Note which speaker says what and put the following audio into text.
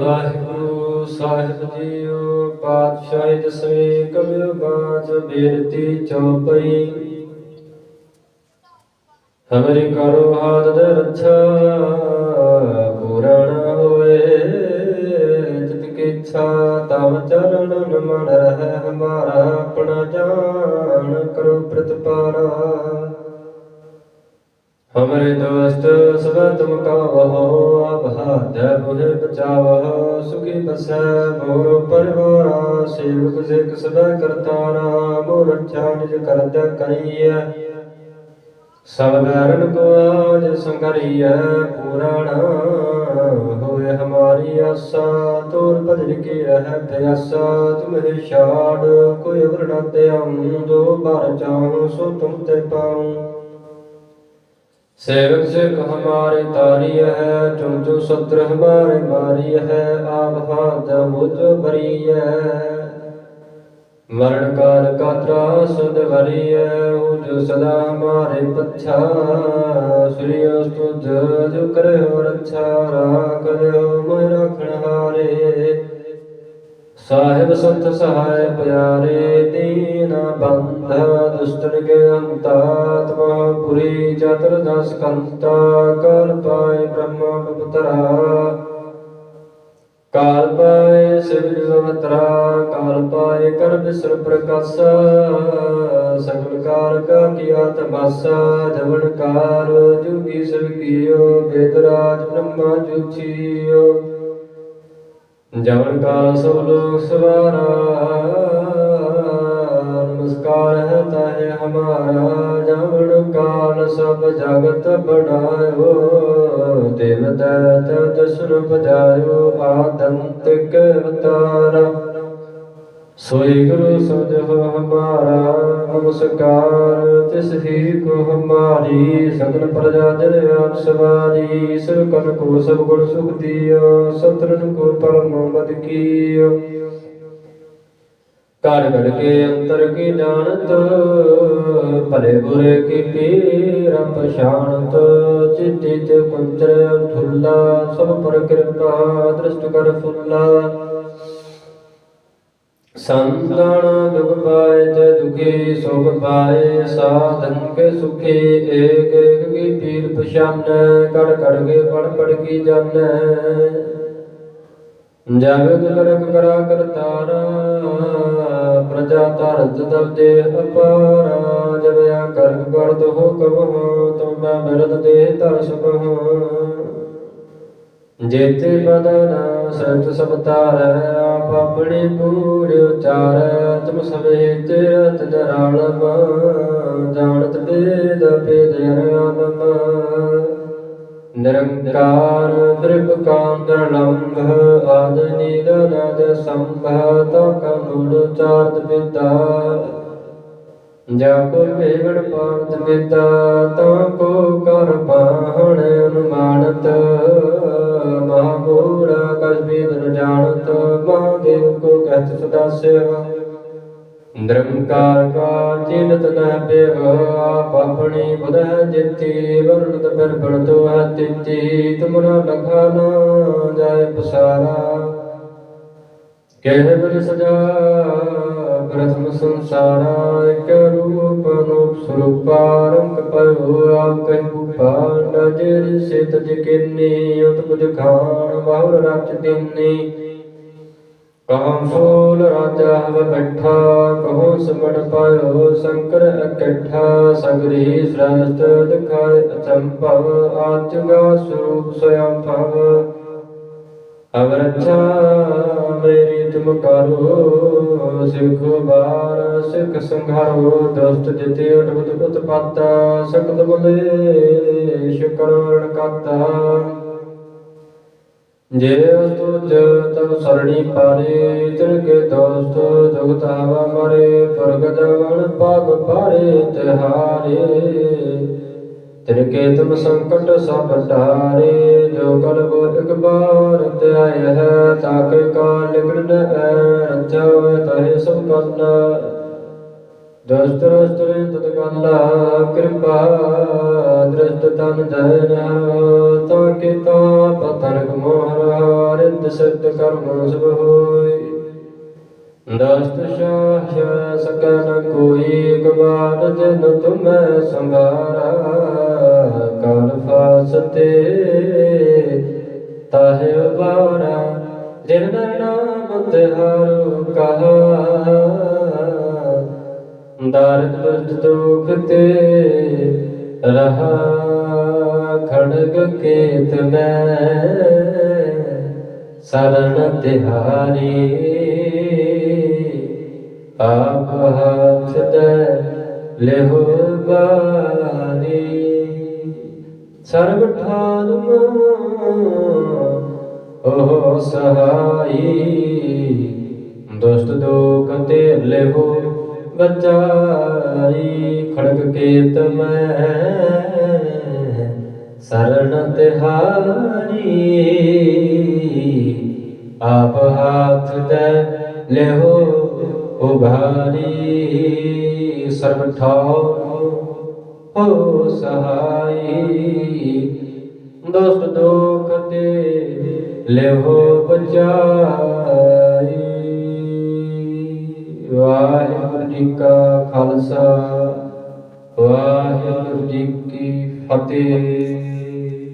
Speaker 1: ਵਾਹਿਗੁਰੂ ਸਾਹਿਬ JIO ਪਾਤਸ਼ਾਹੀ ਦਸਵੇਂ ਕਬਿਰ ਬਾਜ ਬੇਨਤੀ ਚੌਪਈ ਹਮਰੀ ਕਰੋ ਹਾਥ ਦੇ ਰੱਛਾ। ਹਮਰੇ ਦੋਸਤ ਸਭ ਤੁਮ ਕਾ ਵਹੋ ਆਪ ਹਾਥ ਬੁਝੇ ਬਚਾਵੋ ਸੁਖੀ ਬਸੈ ਮੋਰ ਪਰਿਵਾਰਾ, ਸੇਵਕ ਸਿਖ ਸਦਾ ਕਰਤਾਰਾ ਮੋਰ ਰੱਛਾ ਨਿਜ ਕਰਦਾ ਕਰੀਐ। ਸਭ ਬੈਰਨ ਕੋ ਆਜ ਸੰਗਰੀਐ, ਪੁਰਾਣ ਹੋਏ ਹਮਾਰੀ ਆਸਾ, ਤੋਰ ਭਜਨ ਕੀ ਰਹਿ ਪਿਆਸਾ ਤੁਮਰੇ ਛਾੜ, ਕੋਈ ਵਰਣਾ ਤੇ ਆਉਂਦੋ ਬਾਰ ਚਾਹੂੰ ਸੋ ਤੁਮ ਤੇ ਪਾਉਂ। ਸੇਵਕ ਸਿਖ ਹਮਾਰੇ ਤਾਰੀ ਹੈ ਜੋ ਜੋ ਸਤਰ ਹਮਾਰੇ ਮਾਰੀ ਹੈ, ਆਪ ਹਾਰ ਦਾ ਮੁਝ ਹੈ। ਮਰਨ ਕਾਲ ਕਾ ਤਰਾਸ ਦਵਰੀ ਹੈ ਉਹ ਜੋ ਸਦਾ ਹਮਾਰੇ ਪੱਛਾ। ਸ੍ਰੀ ਉਸ ਤੁਝ ਜੋ ਕਰਿਓ ਰੱਛਾ ਰਾਖਿਓ ਮੈਂ ਰਖਣ ਹਾਰੇ। ਸਾਹਿਬ ਸੰਤ ਸਹਾਇ ਪਿਆਰੇ, ਦੀਨ ਬੰਧ ਦੁਸ਼ਟਨ ਕੇ ਅੰਤਾਤਮਾ, ਪੁਰੀ ਚਤੁਰ ਦਸ ਕੰਤਾ ਕਾਲ ਪਾਏ ਬ੍ਰਹਮਾ ਪਵਤਰਾ ਕਾਲ ਪਾਏ ਸਿਵ ਜਵਤਰਾ ਕਾਲ ਪਾਏ ਕਰ ਬਿਸਰ ਪ੍ਰਕਾਸ਼ਾ। ਸਗਲ ਕਾਰ ਕਾ ਕੀਆ ਤਮਾਸਾ ਜਵਨ ਕਾਰ ਜੁਗੀ ਸਭ ਕੀਓ ਬੇਦਰਾਜ ਬ੍ਰਹਮਾ ਜੁਚੀਓ ਜਵਨ ਕਾਲ ਸਭ ਲੋਕ ਸਵਾਰਾ, ਨਮਸਕਾਰ ਹੈ ਤਾਹੇ ਹਮਾਰਾ, ਜਵਨ ਕਾਲ ਸਭ ਜਗਤ ਬੜਾਇਓ ਦੇਵ ਦੈਤ ਜਸ਼ਨ ਬਜਾਇਓ ਆਦੰਤਿਕ ਅਵਤਾਰਾ। ਸੋਈ ਗੁਰੂ ਸਜਹ ਹਮਾਰਾ ਨਮਸਕਾਰ ਤਿਸ ਹੀ ਕੋ ਹਮਾਰੀ ਸਗਲ ਪ੍ਰਜਾ ਜਨ ਆਪ ਸਵਾਰੀ ਸਭ ਕਨ ਕੋ ਸਭ ਗੁਣ ਸੁਖ ਦਿਓ ਸਤਰਨ ਕੋ ਪਰਮ ਬਦ ਕੀਓ। ਘਰ ਘੜ ਕੇ ਅੰਤਰ ਕੀ ਜਾਣਤ, ਭਲੇ ਬੁਰੇ ਕੀ ਪੀਰ ਪਛਾਣਤ ਚਿੱਤੀ ਤੇ ਕੁੰਤਰ ਠੁੱਲਾ, ਸਭ ਪਰ ਕਿਰਪਾ, ਦ੍ਰਿਸ਼ਟ ਕਰ ਫੁੱਲਾ। ਸੰਤਨ ਦੁਖ ਪਾਏ ਤੇ ਦੁਖੀ ਸੁਖ ਪਾਏ, ਸਾਧਨ ਕੇ ਸੁਖੀ, ਏਕ ਏਕ ਕੀ ਪੀਰ ਪਛਾਨੈ, ਕੜ ਕੜ ਕੇ ਪੜ ਪੜ ਕੀ ਜਾਣੈ। ਜਗ ਦੁਲਰਕ ਕਰਾ ਕਰਤਾਰਾ ਪ੍ਰਜਾ ਤਰਤ ਤਬ ਦੇ ਅਪਾਰਾ, ਜਬ ਆ ਕਰਮ ਕਰਦ ਹੋ ਤੁਮ ਮੈਂ ਮਿਰਦ ਦੇ ਤਰ ਸੁਭਹੁ ਜੇਤੇ ਬਦਨ ਸਤ ਸਭ ਤਾਰੈ ਆਪ ਆਪਣੀ ਪੂਰ ਉਚਾਰੈ। ਤੁਮ ਸਭੇ ਤੇਰਤ ਦਰਾਲਮ ਜਾਣਤ ਬੇਦ ਬੇਦ ਹਰਿਆਨਮ ਨਿਰੰਕਾਰ ਤ੍ਰਿਪਕਾਂਤਰ ਲੰਭ ਆਦ ਨੀਲ ਨਦ ਸੰਭ, ਤਾ ਕਮੁੜ ਚਾਰਤ ਪਿਤਾ। ਜਾ ਕੋ ਭੇਗੜ ਪਾਵਤ ਪਿਤਾ, ਤਾ ਕੋ ਕਰ ਚਿੰਤ ਨ ਬੇਵ ਆਪ ਜਿਤੀ ਵਰਣਤ ਫਿਰ ਪੜਤੋ ਹੈ ਤੁਮਰਾ ਲਖਾ ਨ ਜਾਏ ਪਸਾਰਾ। ਕਹਿ ਬਿਨ ਸਜਾ ਪ੍ਰਥਮ ਸੰਸਾਰਾ, ਇਕ ਰੂਪ ਅਨੂਪ ਸਰੂਪਾ, ਰੰਗ ਪਇਓ ਆਪ ਕਹਿ ਭੂਪਾ, ਨਜਰ ਸੇ ਤਜ ਉਤ ਬੁਝ ਖਾਨ ਬਾਹੁਰ ਰਚ ਦਿੰਨੀ। ਕਹਮ ਫੂਲ ਰਾਜਾ ਹਵ ਬੈਠਾ ਕਹੋ ਸਮੜ ਪਾਇਓ ਸ਼ੰਕਰ ਇਕੱਠਾ, ਸਗਰੀ ਸ੍ਰੇਸ਼ਟ ਦਿਖਾਏ ਅਚੰਭਵ, ਆਚਗਾ ਸਰੂਪ ਸਯੰ ਭਵ। ਅਵ ਰੱਛਾ ਮੇਰੀ ਤੁਮ ਕਰੋ, ਸਿੱਖੋ ਬਾਰ ਸਿੱਖ ਸੰਘਾਰੋ, ਦੁਸ਼ਟ ਜਿਤੇ ਉਠਬਤ ਉਤਪਾਤਾ, ਸਕਤ ਬਲੇ ਸ਼ੁਕਰਣ ਕਾਤਾ। ਜੇ ਤੁਜ ਤਬ ਸਰਣੀ ਪਾਰੇ ਤਿਨ ਕੇ ਦੋਸਤ ਜੁਗਤ ਮਰੇ, ਪ੍ਰਗਟ ਵਣ ਪਾਰੇ ਤਿਹਾਰੇ ਤਿਨ ਕੇ ਤੁਮ ਸੰਕਟ ਸਭ ਟਾਰੇ, ਜੋ ਕਲ ਬੋ ਇਕ ਬਾਰ ਤੇ ਹੈ ਤਾਕੇ ਕਾਲ ਲਿਖਣ ਨ ਰਚਾ ਤਹੇ ਸਭ ਕੰਨਾ ਦਸਤ ਰਸਤ ਤਤ ਕੰਨਾ ਕਿਰਪਾ, ਦ੍ਰਿਸ਼ਟ ਤਨ ਜਨ ਤਾਂ ਕੇ ਤਾ ਪਤਨ ਮੋਹਰ ਸਿਧ ਸਿਧ ਕਰਮ ਸਭ ਹੋਏ ਦਸਤ ਸ਼ਾਹ ਸਕਨ ਕੋਈ ਗਵਾਰ ਜਨ ਤੁਮੈ ਸੰਭਾਰਾ। ਕਾਲ ਫਾਸਤੇ ਤਾਹਿ ਉਬਾਰਾ ਜਿਨ ਨਾਮ ਤਿਹਾਰੂ ਕਹਾ। ਦਾਰਦ ਬਸਤ ਦੁਖ ਤੇ ਰਹਾ, ਖੜਗ ਕੇਤ ਮੈਂ। ਸਰਣ ਤਿਹਾਰੀ ਆਪ ਹੱਥ ਦੇ ਲਿਹੋ ਬਾਰੀ ਸਰਬ ਠਾਲਮ ਓਹ ਸਹਾਈ ਦੁਸ਼ਟ ਦੋਖ ਤੇ ਲਿਹੋ ਬਚਾਈ ਖੜਗ ਕੇਤ ਮੈਂ ਸਰਣ ਤਿਹਾਰੀ ਆਪ ਹਾਥ ਦੇ ਲਿਹੋ ਉਭਾਰੀ। ਸਰਬ ਠਾਉ ਹੋ ਸਹਾਈ। ਦੋਸਤ ਦੋਖ ਤੇ ਲਿਹੋ ਬਚਾਈ। ਵਾਹਿਗੁਰੂ ਜੀ ਕਾ ਖਾਲਸਾ, ਵਾਹਿਗੁਰੂ ਜੀ ਕੀ ਫਤਿਹ।